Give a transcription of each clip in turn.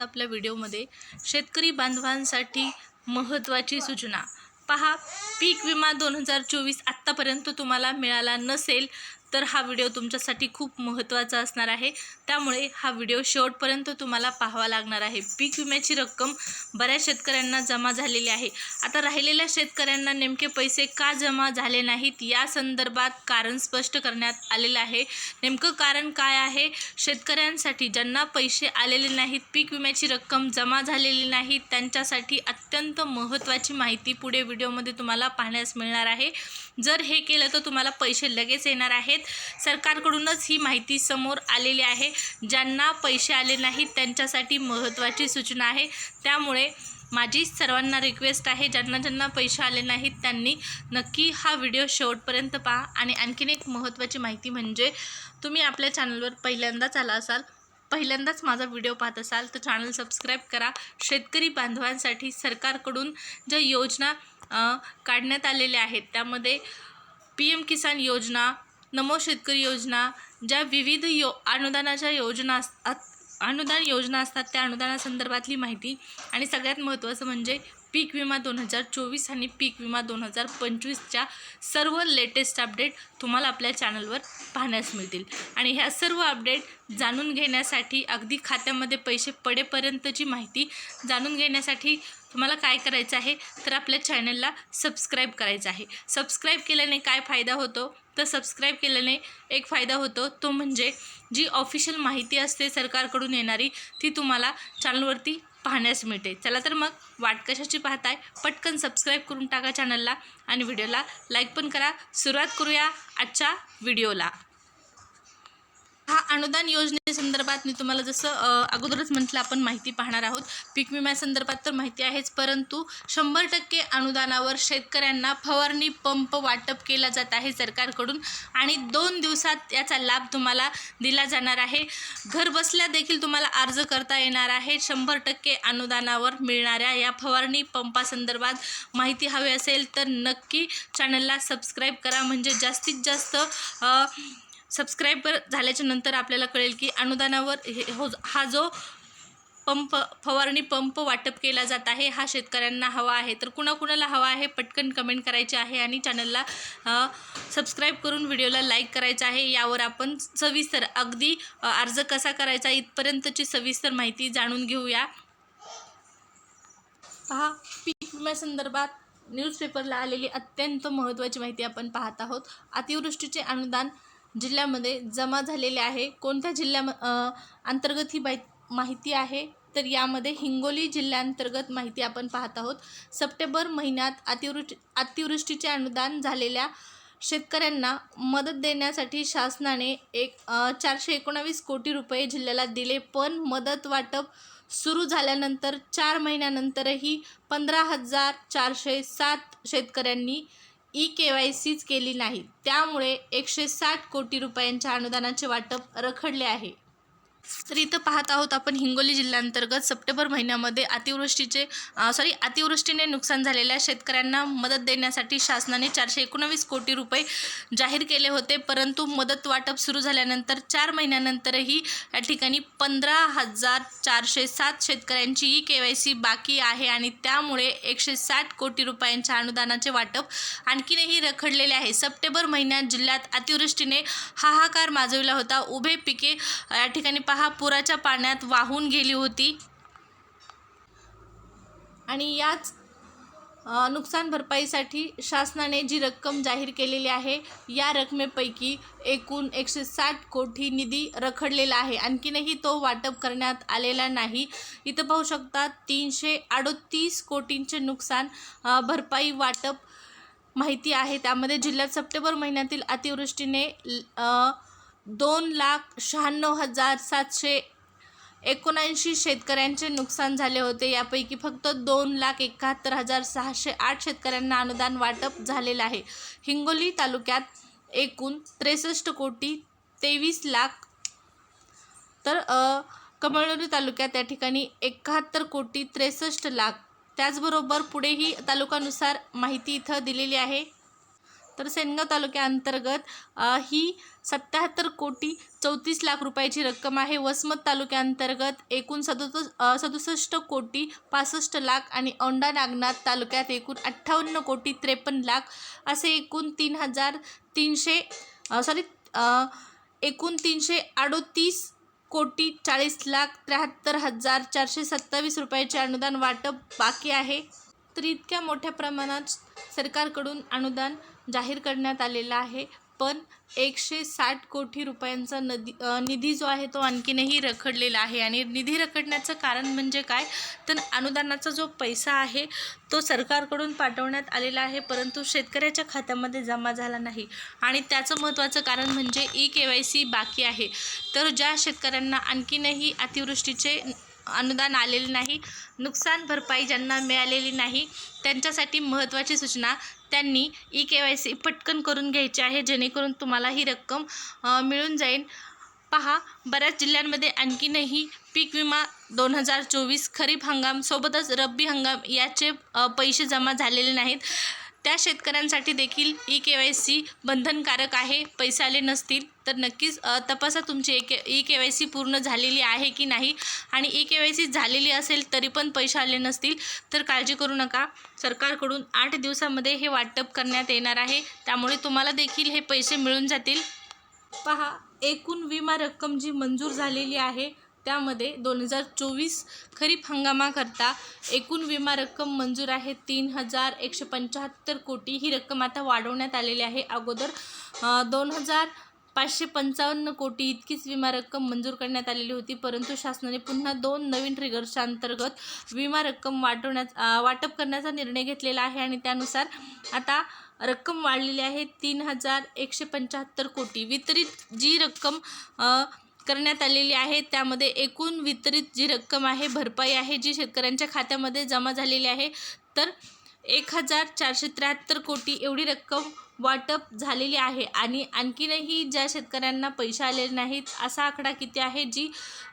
आपल्या व्हिडिओमध्ये शेतकरी बांधवांसाठी महत्त्वाची सूचना. पहा पीक विमा दोन हजार चोवीस आत्तापर्यंत तुम्हाला मिळाला नसेल तर हा व्हिडिओ तुमच्यासाठी खूप महत्त्वाचा असणार आहे. त्यामुळे हा व्हिडिओ शेवटपर्यंत तुम्हाला पाहावा लागणार आहे. पीक विम्याची रक्कम बऱ्याच शेतकऱ्यांना जमा झालेली आहे. आता राहिलेल्या शेतकऱ्यांना नेमके पैसे का जमा झाले नाहीत या संदर्भात कारण स्पष्ट करण्यात आलेलं आहे. नेमकं कारण काय आहे? शेतकऱ्यांसाठी ज्यांना पैसे आलेले नाहीत पीक विम्याची रक्कम जमा झालेली नाही त्यांच्यासाठी अत्यंत महत्त्वाची माहिती पुढे व्हिडिओमध्ये तुम्हाला पाहण्यास मिळणार आहे. जर हे केलं तर तुम्हाला पैसे लगेच येणार आहेत. सरकारकडूनच ही माहिती समोर आलेली आहे. ज्यांना पैसे आले नाहीत त्यांच्यासाठी महत्त्वाची सूचना आहे. त्यामुळे माझी सर्वांना रिक्वेस्ट आहे ज्यांना ज्यांना पैसे आले नाहीत त्यांनी नक्की हा व्हिडिओ शेवटपर्यंत पहा. आणि आणखीन एक महत्त्वाची माहिती म्हणजे तुम्ही आपल्या चॅनलवर पहिल्यांदाच आला असाल पहिल्यांदाच माझा व्हिडिओ पाहत असाल तर चॅनल सबस्क्राईब करा. शेतकरी बांधवांसाठी सरकारकडून ज्या योजना काढण्यात आलेल्या आहेत त्यामध्ये पी एम किसान योजना नमो शेतकरी योजना ज्या विविध यो अनुदानाच्या योजना असतात अनुदान योजना असतात त्या अनुदानासंदर्भातली माहिती आणि सगळ्यात महत्त्वाचं म्हणजे पीक विमा दोन हजार चोवीस आणि पीक विमा दोन हजार पंचवीसच्या सर्व लेटेस्ट अपडेट तुम्हाला आपल्या चॅनलवर पाहण्यास मिळतील. आणि ह्या सर्व अपडेट जाणून घेण्यासाठी अगदी खात्यामध्ये पैसे पडेपर्यंतची माहिती जाणून घेण्यासाठी तुम्हाला काय करायचं आहे तर आपल्या चॅनलला सबस्क्राईब करायचं आहे. सबस्क्राईब केल्याने काय फायदा होतो? तर सबस्क्राईब केल्याने एक फायदा होतो तो म्हणजे जी ऑफिशियल माहिती असते सरकारकडून येणारी ती तुम्हाला चॅनलवरती पाहण्यास मिळते. चला तर मग वाट कशाची पाहताय पटकन सबस्क्राईब करून टाका चॅनलला आणि व्हिडिओला लाईक पण करा. सुरुवात करूया आजच्या व्हिडिओला हा अनुदान योजनेसंदर्भात मी तुम्हाला जसं अगोदरच म्हटलं आपण माहिती पाहणार आहोत. पीक विम्यासंदर्भात तर माहिती आहेच परंतु शंभर टक्के अनुदानावर शेतकऱ्यांना फवारणी पंप वाटप केला जात आहे सरकारकडून आणि दोन दिवसात याचा लाभ तुम्हाला दिला जाणार आहे. घर बसल्या देखील तुम्हाला अर्ज करता येणार आहे. शंभर टक्के अनुदानावर मिळणाऱ्या या फवारणी पंपासंदर्भात माहिती हवी असेल तर नक्की चॅनलला सबस्क्राईब करा. म्हणजे जास्तीत जास्त सबस्क्राईब सबस्क्राईबर झाल्याच्यानंतर आपल्याला कळेल की अनुदानावर हे हो हा जो पंप फवारणी पंप वाटप केला जात आहे हा शेतकऱ्यांना हवा आहे. तर कुणाकुणाला हवा आहे पटकन कमेंट करायचे आहे आणि चॅनलला सबस्क्राईब करून व्हिडिओला लाईक करायचा आहे. यावर आपण सविस्तर अगदी अर्ज कसा करायचा इथपर्यंतची सविस्तर माहिती जाणून घेऊया. पहा पीक विम्यासंदर्भात न्यूजपेपरला आलेली अत्यंत महत्त्वाची माहिती आपण पाहत आहोत. अतिवृष्टीचे अनुदान जिल्ह्यामध्ये जमा झालेले आहे. कोणत्या जिल्ह्या अंतर्गत ही माहि माहिती आहे? तर यामध्ये हिंगोली जिल्ह्यांतर्गत माहिती आपण पाहत आहोत. सप्टेंबर महिन्यात अतिवृष्टी अतिवृष्टीचे अनुदान झालेल्या शेतकऱ्यांना मदत देण्यासाठी शासनाने एक चारशे एकोणावीस कोटी रुपये जिल्ह्याला दिले. पण मदत वाटप सुरू झाल्यानंतर चार महिन्यानंतरही पंधरा हजार चारशे सात शेतकऱ्यांनी ई के वाय सीच केली नाही. त्यामुळे एकशे साठ कोटी रुपयांच्या अनुदानाचे वाटप रखडले आहे. तर इथं पाहत आहोत आपण हिंगोली जिल्ह्यांतर्गत सप्टेंबर महिन्यामध्ये अतिवृष्टीचे सॉरी अतिवृष्टीने नुकसान झालेल्या शेतकऱ्यांना मदत देण्यासाठी शासनाने चारशे एकोणावीस कोटी रुपये जाहीर केले होते. परंतु मदत वाटप सुरू झाल्यानंतर चार महिन्यानंतरही या ठिकाणी पंधरा हजार चारशे सात शेतकऱ्यांची ई के वाय सी बाकी आहे आणि त्यामुळे एकशे साठ कोटी रुपयांच्या अनुदानाचे वाटप आणखीनही रखडलेले आहे. सप्टेंबर महिन्यात जिल्ह्यात अतिवृष्टीने हाहाकार माजविला होता. उभे पिके या ठिकाणी हा पुराच्या पाण्यात वाहून गेली होती. आणि याच नुकसान भरपाईसाठी शासनाने जी रक्कम जाहीर केलेली आहे या रकमेपैकी एकूण एकशे साठ कोटी निधी रखडलेला आहे. आणखीनही तो वाटप करण्यात आलेला नाही. इथं पाहू शकता तीनशे अडोतीस कोटींचे नुकसान भरपाई वाटप माहिती आहे. त्यामध्ये जिल्ह्यात सप्टेंबर महिन्यातील अतिवृष्टीने दोन लाख शहाण्णव हजार सातशे एकोणऐंशी शेतकऱ्यांचे नुकसान झाले होते. यापैकी फक्त दोन लाख एकाहत्तर हजार सहाशे आठ शेतकऱ्यांना अनुदान वाटप झालेलं आहे. हिंगोली तालुक्यात एकूण त्रेसष्ट कोटी तेवीस लाख तर अ, तालुक्यात या ठिकाणी एकाहत्तर कोटी त्रेसष्ट लाख. त्याचबरोबर पुढेही तालुकानुसार माहिती इथं दिलेली आहे. तर सेनगाव तालुक्याअंतर्गत ही सत्याहत्तर कोटी चौतीस लाख रुपयाची रक्कम आहे. वसमत तालुक्याअंतर्गत एकूण सदुस सदुसष्ट कोटी पासष्ट लाख आणि औंढा नागनाथ तालुक्यात एकूण अठ्ठावन्न कोटी त्रेपन्न लाख असे एकूण तीन हजार तीनशे सॉरी एकूण तीनशे अडोतीस कोटी चाळीस लाख त्र्याहत्तर हजार चारशे सत्तावीस रुपयाचे अनुदान वाटप बाकी आहे. तर इतक्या मोठ्या प्रमाणात सरकारकडून अनुदान जाहीर करण्यात आलेलं आहे. पण एकशे साठ कोटी रुपयांचा नदी निधी जो आहे तो आणखीनही रखडलेला आहे. आणि निधी रखडण्याचं कारण म्हणजे काय? तर अनुदानाचा जो पैसा आहे तो सरकारकडून पाठवण्यात आलेला आहे परंतु शेतकऱ्याच्या खात्यामध्ये जमा झाला नाही. आणि त्याचं महत्त्वाचं कारण म्हणजे ई के वाय सी बाकी आहे. तर ज्या शेतकऱ्यांना आणखीनही अतिवृष्टीचे अनुदान आलेले नाही नुकसान भरपाई ज्यांना मिळालेली नाही त्यांच्यासाठी महत्त्वाची सूचना त्यांनी ई के वाय सी पटकन करून घ्यायची आहे जेणेकरून तुम्हाला ही रक्कम मिळून जाईल. पहा बऱ्याच जिल्ह्यांमध्ये आणखीनही पीक विमा दोन हजार चोवीस खरीप हंगाम सोबतच रब्बी हंगाम याचे पैसे जमा झालेले नाहीत. त्या शेतकऱ्यांसाठी देखील ई के वाय सी बंधनकारक आहे. पैसे आले नसतील तर नक्कीच तपासा तुमची A K E K Y C पूर्ण झालेली आहे की नाही. आणि ई के वाय सी झालेली असेल तरी पण पैसे आले नसतील तर काळजी करू नका. सरकारकडून आठ दिवसामध्ये हे वाटप करण्यात येणार आहे. त्यामुळे तुम्हाला देखील हे पैसे मिळून जातील. पहा एकूण विमा रक्कम जी मंजूर झालेली आहे त्यामध्ये दोन हजार चोवीस खरीप हंगामाकरता एकूण विमा रक्कम मंजूर आहे. तीन हजार एकशे पंच्याहत्तर कोटी ही रक्कम आता वाढवण्यात आलेली आहे. अगोदर दोन हजार पाचशे पंचावन्न कोटी इतकीच विमा रक्कम मंजूर करण्यात आलेली होती. परंतु शासनाने पुन्हा दोन नवीन ट्रिगर्सच्या अंतर्गत विमा रक्कम वाटवण्यात वाटप करण्याचा निर्णय घेतलेला आहे आणि त्यानुसार आता रक्कम वाढलेली आहे. तीन हजार एकशे पंच्याहत्तर कोटी. वितरित जी रक्कम करण्यात आलेली आहे. त्यामध्ये एकूण वितरित जी रक्कम आहे भरपाई आहे जी शेतकऱ्यांच्या खात्यामध्ये जमा झालेली आहे तर एक हजार चारशे त्र्याहत्तर कोटी एवढी रक्कम वाटप झालेली आहे. आणि आणखीनही ज्या शेतकऱ्यांना पैसे आलेले नाहीत असा आकडा किती आहे जी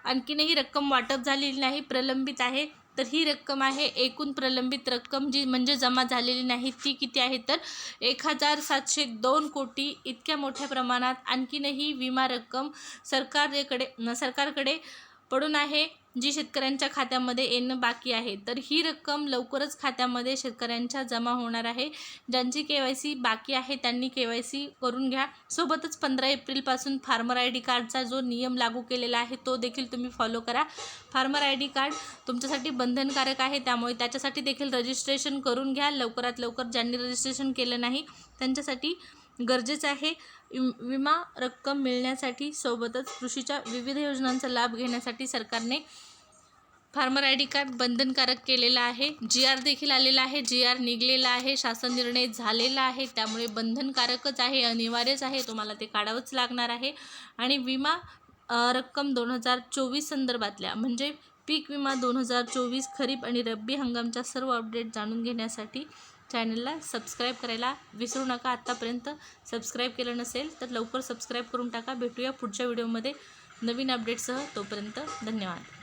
आणखीनही रक्कम वाटप झालेली नाही प्रलंबित आहे. तर ही रक्कम आहे. एकूण प्रलंबित रक्कम जी म्हणजे जमा झालेली नाही ती किती आहे? तर एक हजार सातशे दोन कोटी इतक्या मोठ्या प्रमाणात आणखीनही विमा रक्कम सरकारकडे सरकारकडे पडून आहे जी शेतकऱ्यांच्या खात्यामध्ये येणं बाकी आहे. तर ही रक्कम लवकरच खात्यामध्ये शेतकऱ्यांच्या जमा होणार आहे. ज्यांची के वाय सी बाकी आहे त्यांनी के वाय सी करून घ्या. सोबतच पंधरा एप्रिलपासून फार्मर आय डी कार्डचा जो नियम लागू केलेला आहे तो देखील तुम्ही फॉलो करा. फार्मर आय डी कार्ड तुमच्यासाठी बंधनकारक आहे त्यामुळे त्याच्यासाठी देखील रजिस्ट्रेशन करून घ्या. लवकरात लवकर ज्यांनी रजिस्ट्रेशन केलं नाही त्यांच्यासाठी गरजेचं आहे. विमा रक्कम मिळण्यासाठी सोबतच कृषीच्या विविध योजनांचा लाभ घेण्यासाठी सरकारने फार्मर आय डी कार्ड बंधनकारक केलेलं आहे. जी आर देखील आलेला आहे. जी आर निघलेला आहे. शासन निर्णय झालेला आहे. त्यामुळे बंधनकारकच आहे अनिवार्यच आहे. तुम्हाला ते काढावंच लागणार आहे. आणि विमा रक्कम दोन हजार चोवीस संदर्भातल्या म्हणजे पीक विमा दोन हजार चोवीस खरीप आणि रब्बी हंगामच्या सर्व अपडेट जाणून घेण्यासाठी चॅनलला सबस्क्राईब करायला विसरू नका. आत्तापर्यंत सबस्क्राईब केलं नसेल तर लवकर सबस्क्राईब करून टाका. भेटूया पुढच्या व्हिडिओमध्ये. नवीन अपडेटसह तोपर्यंत धन्यवाद.